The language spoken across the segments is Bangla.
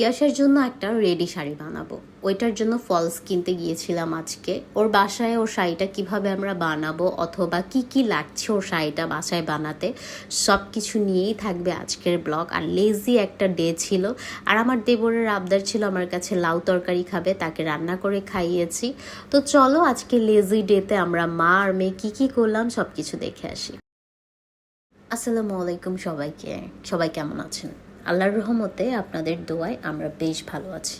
ইয়াসের জন্য একটা রেডি শাড়ি বানাবো। ওইটার জন্য ফলস কিনতে গিয়েছিলাম আজকে। ওর বাসায় ওর শাড়িটা কীভাবে আমরা বানাবো অথবা কি কি লাগছে ওর শাড়িটা বাসায় বানাতে সব কিছু নিয়েই থাকবে আজকের ব্লগ। আর লেজি একটা ডে ছিল। আর আমার দেবরের আবদার ছিল আমার কাছে লাউ তরকারি খাবে, তাকে রান্না করে খাইয়েছি। তো চলো আজকে লেজি ডেতে আমরা মা আর মেয়ে কী কী করলাম সব কিছু দেখে আসি। আসসালামু আলাইকুম সবাইকে। সবাই কেমন আছেন? আল্লাহর রহমতে আপনাদের দোয়ায় আমরা বেশ ভালো আছি।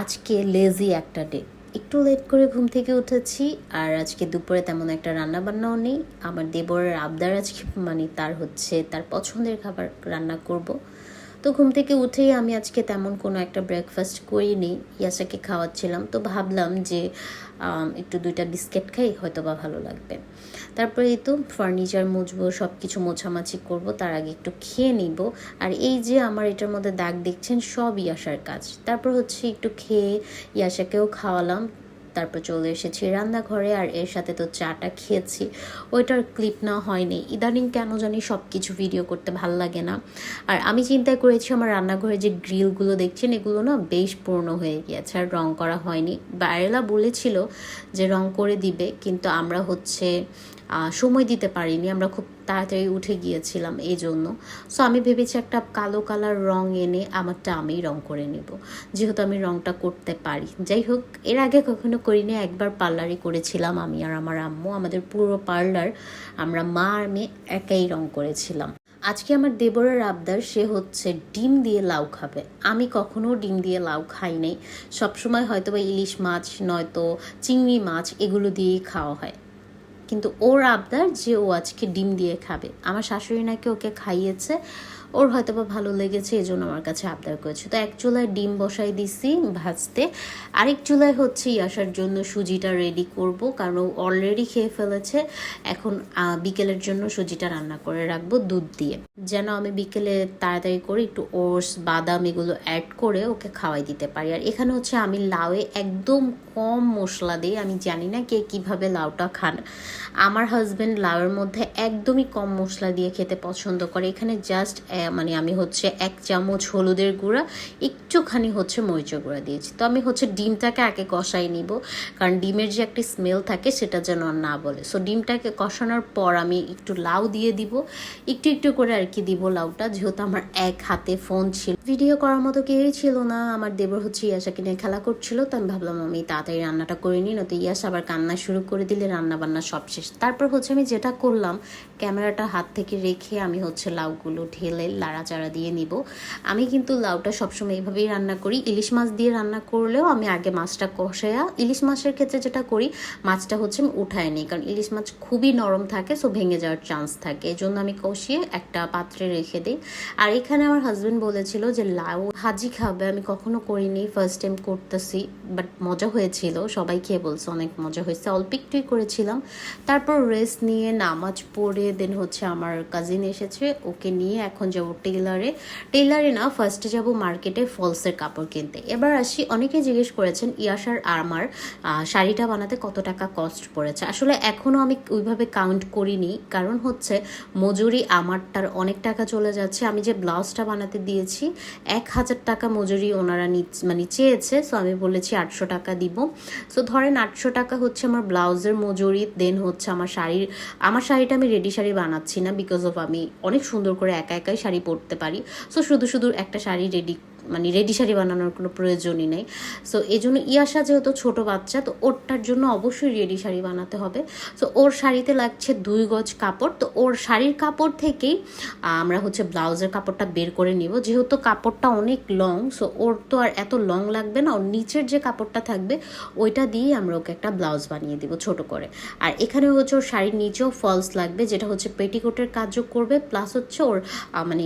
আজকে লেজি একটা ডে একটু লেট করে ঘুম থেকে উঠেছি, আর আজকে দুপুরে তেমন একটা রান্না বান্নাও নেই। আমার দেবরের আবদার আজকে মানে তার হচ্ছে তার পছন্দের খাবার রান্না করব। তো ঘুম থেকে উঠেই আমি আজকে তেমন কোনো একটা ব্রেকফাস্ট করিনি, ইয়াসাকে খাওয়াচ্ছিলাম। তো ভাবলাম যে একটু দুইটা বিস্কিট খাই হয়তো বা ভালো লাগবে। তারপরে এই তো ফার্নিচার মুছবো সব কিছু মোছামাছি করব, তার আগে একটু খেয়ে নিব। আর এই যে আমার এটার মধ্যে দাগ দেখছেন, সব ইয়াসার কাজ। তারপর হচ্ছে একটু খেয়ে ইয়াসাকেও খাওয়ালাম। তারপর চলে এসেছি রান্নাঘরে আর এর সাথে তো চাটা খেয়েছি। ওইটার ক্লিপ না হয়নি। ইদানিং কেন জানি সব কিছু ভিডিও করতে ভালো লাগে না। আর আমি চিন্তা করেছি আমার রান্নাঘরে যে গ্রিলগুলো দেখছেন, এগুলো না বেশ পূর্ণ হয়ে গিয়েছে আর রং করা হয়নি। বাইরেলা বলেছিল যে রং করে দিবে, কিন্তু আমরা হচ্ছে সময় দিতে পারিনি, আমরা খুব তাড়াতাড়ি উঠে গিয়েছিলাম এই জন্য সো আমি ভেবেছি একটা কালো কালার রং এনে আমারটা আমি রং করে নেব। যেহেতু আমি রংটা করতে পারি। যাই হোক, এর আগে কখনো করিনি, একবার পার্লারই করেছিলাম আমি আর আমার আম্মু। আমাদের পুরো পার্লার আমরা মা আর মেয়ে একাই রং করেছিলাম। আজকে আমার দেবরের আবদার, সে হচ্ছে ডিম দিয়ে লাউ খাবে। আমি কখনো ডিম দিয়ে লাউ খাই নাই। সবসময় হয়তো বা ইলিশ মাছ, নয়তো চিংড়ি মাছ, এগুলো দিয়েই খাওয়া হয়। কিন্তু ওর আবদার যে ও আজকে ডিম দিয়ে খাবে। আমার শাশুড়ি নাকি ওকে খাইয়েছে। ওর হয়তো বা ভালো লেগেছে, এই জন্য আমার কাছে আবদার করেছে। তো এক চুলায় ডিম বসাই দিছি ভাজতে। আরেক চুলায় হচ্ছে ইয়াসার জন্য সুজিটা রেডি করব, কারণ ও অলরেডি খেয়ে ফেলেছে। এখন বিকেলের জন্য সুজিটা রান্না করে রাখব দুধ দিয়ে। যেন আমি বিকেলে তাড়াতাড়ি করে একটু ওটস, বাদাম এগুলো অ্যাড করে ওকে খাওয়াই দিতে পারি। আর এখানে হচ্ছে আমি লাউয়ে একদম কম মশলা দিই আমি জানি না কে কীভাবে লাউটা খান। আমার হাজবেন্ড লাউয়ের মধ্যে একদমই কম মশলা দিয়ে খেতে পছন্দ করে। এখানে জাস্ট মানে আমি হচ্ছে এক চামচ হলুদের গুঁড়া, একটুখানি হচ্ছে মরিচের গুঁড়া দিয়েছি। তো আমি হচ্ছে ডিমটাকে আগে কষাই নিব, কারণ ডিমের যে একটি স্মেল থাকে সেটা যেন না বলে। সো ডিমটাকে কষানোর পর আমি একটু লাউ দিয়ে দিব, একটু একটু করে আর কি দিব লাউটা, যেহেতু আমার এক হাতে ফোন ছিল। ভিডিও করার মতো কেউই ছিল না, আমার দেবর হচ্ছে ইয়াসাকে নিয়ে খেলা করছিল, তো আমি ভাবলাম আমি তাড়াতাড়ি রান্নাটা করে নিই। নয়তো ইয়াস আবার কান্না শুরু করে দিলে রান্না বান্না সব শেষ। তারপর হচ্ছে আমি যেটা করলাম, ক্যামেরাটা হাত থেকে রেখে আমি হচ্ছে লাউগুলো ঢেলে লাড়াচাড়া দিয়ে নিব। আমি কিন্তু লাউটা সবসময় এইভাবেই রান্না করি। ইলিশ মাছ দিয়ে রান্না করলেও আমি আগে মাছটা কষায়া, ইলিশ মাছের ক্ষেত্রে যেটা করি, মাছটা হচ্ছে আমি উঠায় নিই। কারণ ইলিশ মাছ খুবই নরম থাকে সো ভেঙে যাওয়ার চান্স থাকে। এই জন্য আমি কষিয়ে একটা পাত্রে রেখে দিই। আর এখানে আমার হাজবেন্ড বলেছিল যে, লাউ ভাজি খাবে। আমি কখনো করিনি ফার্স্ট টাইম করতেছি বাট মজা হয়েছিল। সবাই খেয়ে বলছে, অনেক মজা হয়েছে। অল্প একটুই করেছিলাম। তারপর রেস্ট নিয়ে নামাজ পড়ে দেন হচ্ছে আমার কাজিন এসেছে, ওকে নিয়ে এখন যাব টেইলারে। টেইলারে না ফার্স্টে যাব মার্কেটে ফলসের কাপড় কিনতে। এবার আসি, অনেকে জিজ্ঞেস করেছেন, ইয়াসার আর আমার শাড়িটা বানাতে কত টাকা কস্ট পড়েছে? আসলে এখনও আমি ওইভাবে কাউন্ট করিনি, কারণ হচ্ছে মজুরি আমারটার অনেক টাকা চলে যাচ্ছে। আমি যে ব্লাউজটা বানাতে দিয়েছি, এক হাজার টাকা মজুরি ওনারা মানে চেয়েছে সো আমি বলেছি আটশো টাকা দিব। সো ধরেন আটশো টাকা হচ্ছে আমার ব্লাউজের মজুরি দেন হচ্ছে আমার শাড়ির, আমার শাড়িটা আমি রেডি শাড়ি বানাচ্ছি না বিকজ অফ আমি অনেক সুন্দর করে একা একাই শাড়ি পরতে পারি। সো শুধু শুধু একটা শাড়ি রেডি মানে রেডি শাড়ি বানানোর কোনো প্রয়োজনই নেই। সো এই জন্য ইয়াসা যেহেতু ছোট বাচ্চা, তো ওরটার জন্য অবশ্যই রেডি শাড়ি বানাতে হবে। সো ওর শাড়িতে লাগছে দুই গজ কাপড়। তো ওর শাড়ির কাপড় থেকেই আমরা হচ্ছে ব্লাউজের কাপড়টা বের করে নিব। যেহেতু কাপড়টা অনেক লং সো ওর তো আর এত লং লাগবে না। ওর নিচের যে কাপড়টা থাকবে, ওইটা দিয়ে আমরা ওকে একটা ব্লাউজ বানিয়ে দিব ছোট করে। আর এখানে হচ্ছে ওর শাড়ির নিচেও ফলস লাগবে, যেটা হচ্ছে পেটিকোটের কাজও করবে। প্লাস হচ্ছে ওর মানে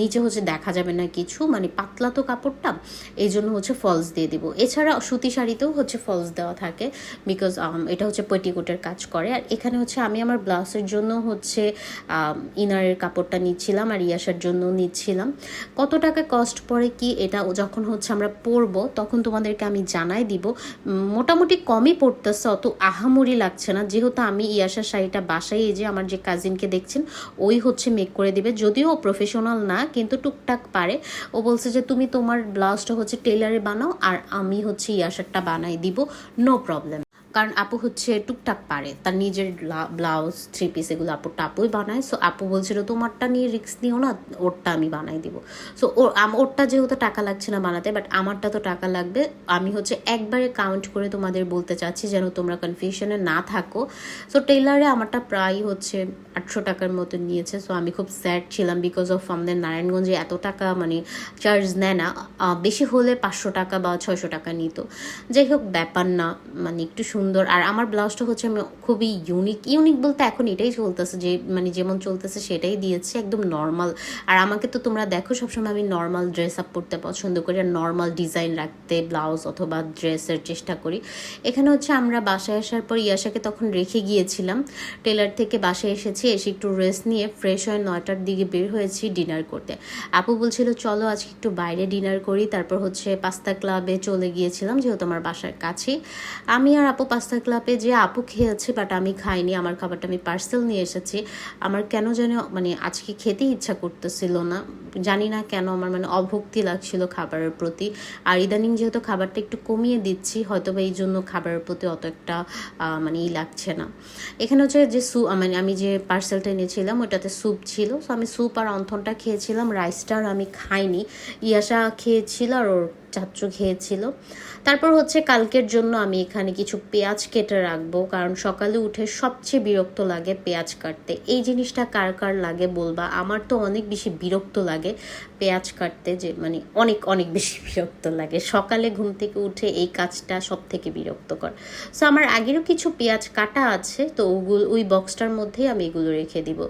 নিচে হচ্ছে দেখা যাবে না কিছু মানে পাতলা তো কাপড়টা, এই জন্য হচ্ছে ফলস দিয়ে দিব। এছাড়া সুতি শাড়িতেও হচ্ছে ফলস দেওয়া থাকে বিকজ এটা হচ্ছে পেটিকোটের কাজ করে। আর এখানে হচ্ছে আমি আমার ব্লাউজের জন্য হচ্ছে ইনারের কাপড়টা নিচ্ছিলাম আর ইয়াসার জন্য নিচ্ছিলাম। কত টাকা কস্ট পড়ে কি এটা যখন হচ্ছে আমরা পরবো, তখন তোমাদেরকে আমি জানাই দিব। মোটামুটি কমই পড়তেছে, অত আহামরি লাগছে না। যেহেতু আমি ইয়াসার শাড়িটা বাসায়, এই যে আমার যে কাজিনকে দেখছেন, ওই হচ্ছে মেক করে দিবে। যদিও প্রফেশনাল না, কিন্তু টুকটাক পারে। ও বলছে যে তুমি তুমি তোমার ব্লাউজটা হচ্ছে টেলারে বানাও আর আমি হচ্ছে ইয়াশারটা বানাই দিব নো প্রবলেম কারণ আপু হচ্ছে টুকটাক পারে, তার নিজের ব্লাউজ থ্রি পিস এগুলো আপু টাপুই বানায় সো আপু বলছিল তোমারটা নিয়ে রিস্ক নিও না, ওরটা আমি বানাই দিব। সো ওরটা যেহেতু টাকা লাগছে না বানাতে বাট আমারটা তো টাকা লাগবে, আমি হচ্ছে একবারে কাউন্ট করে তোমাদের বলতে চাচ্ছি যেন তোমরা কনফিউশনে না থাকো। সো টেলারে আমারটা প্রায় হচ্ছে আটশো টাকার মতো নিয়েছে। সো আমি খুব স্যাড ছিলাম বিকজ অফ আমাদের নারায়ণগঞ্জে এত টাকা মানে চার্জ নেয় না। বেশি হলে পাঁচশো টাকা বা ছয়শো টাকা নিত। যাই হোক, ব্যাপার না মানে একটু সুন্দর। আর আমার ব্লাউজটা হচ্ছে, আমি খুবই ইউনিক ইউনিক বলতে এখন এটাই চলতেছে যে মানে যেমন চলতেছে সেটাই দিয়েছি, একদম নর্মাল আর আমাকে তো তোমরা দেখো, সবসময় আমি নর্মাল ড্রেস আপ পরতে পছন্দ করি আর নর্মাল ডিজাইন রাখতে ব্লাউজ অথবা ড্রেসের চেষ্টা করি। এখানে হচ্ছে আমরা বাসায় আসার পর ইয়াশাকে তখন রেখে গিয়েছিলাম। টেলার থেকে বাসায় এসেছি। এসে একটু রেস্ট নিয়ে ফ্রেশ হয়ে নয়টার দিকে বের হয়েছি ডিনার করতে। আপু বলছিল, চলো আজকে একটু বাইরে ডিনার করি। তারপর হচ্ছে পাস্তা ক্লাবে চলে গিয়েছিলাম, যেহেতু আমার বাসার কাছে। আমি আর আপু পাস্তা ক্লাবে যে আপু খেয়েছে বাট আমি খাইনি। আমার খাবারটা আমি পার্সেল নিয়ে এসেছি। আমার কেন যেন মানে আজকে খেতে ইচ্ছা করতেছিল না। জানি না কেন আমার মানে অভক্তি লাগছিল খাবারের প্রতি। আর ইদানিং যেহেতু খাবারটা একটু কমিয়ে দিচ্ছি হয়তো বা এই জন্য খাবারের প্রতি অত একটা মানে ই লাগছে না। এখানে হচ্ছে যে সু মানে আমি যে পার্সেলটা এনেছিলাম, ওইটাতে স্যুপ ছিল। সো আমি স্যুপ আর অন্থনটা খেয়েছিলাম, রাইসটা আর আমি খাইনি। ইয়াসা খেয়েছিল আর ওর চাচ্চু খেয়েছিল। তারপর হচ্ছে কালকের জন্য আমি এখানে কিছু পেঁয়াজ কেটে রাখব, কারণ সকালে উঠে সবচেয়ে বিরক্ত লাগে পেঁয়াজ কাটতে। এই জিনিসটা কার কার লাগে বলবা? আমার তো অনেক বেশি বিরক্ত লাগে পেঁয়াজ কাটতে যে মানে অনেক অনেক বেশি বিরক্ত লাগে। সকালে ঘুম থেকে উঠে এই কাজটা সব থেকে বিরক্তকর। সো আমার আগেরও কিছু পেঁয়াজ কাটা আছে, তো ওগুলো, ওই বক্সটার মধ্যেই আমি এগুলো রেখে দিব।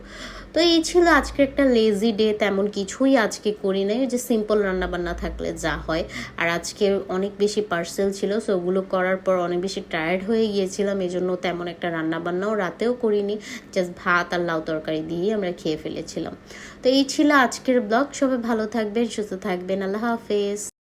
তো এই ছিল আজকে একটা লেজি ডে তেমন কিছুই আজকে করি নাই। যে সিম্পল রান্নাবান্না থাকলে যা হয়। আর আজকে অনেক বেশি পার্সেল ছিল সো ওগুলো করার পর অনেক বেশি টায়ার্ড হয়ে গিয়েছিলাম এই জন্য তেমন একটা রান্নাবান্নাও রাতেও করিনি। জাস্ট ভাত আর লাউ তরকারি দিয়ে আমরা খেয়ে ফেলেছিলাম। তো এই ছিল আজকের ব্লগ সবাই ভালো থাকবেন, সুস্থ থাকবেন। আল্লাহ হাফেজ।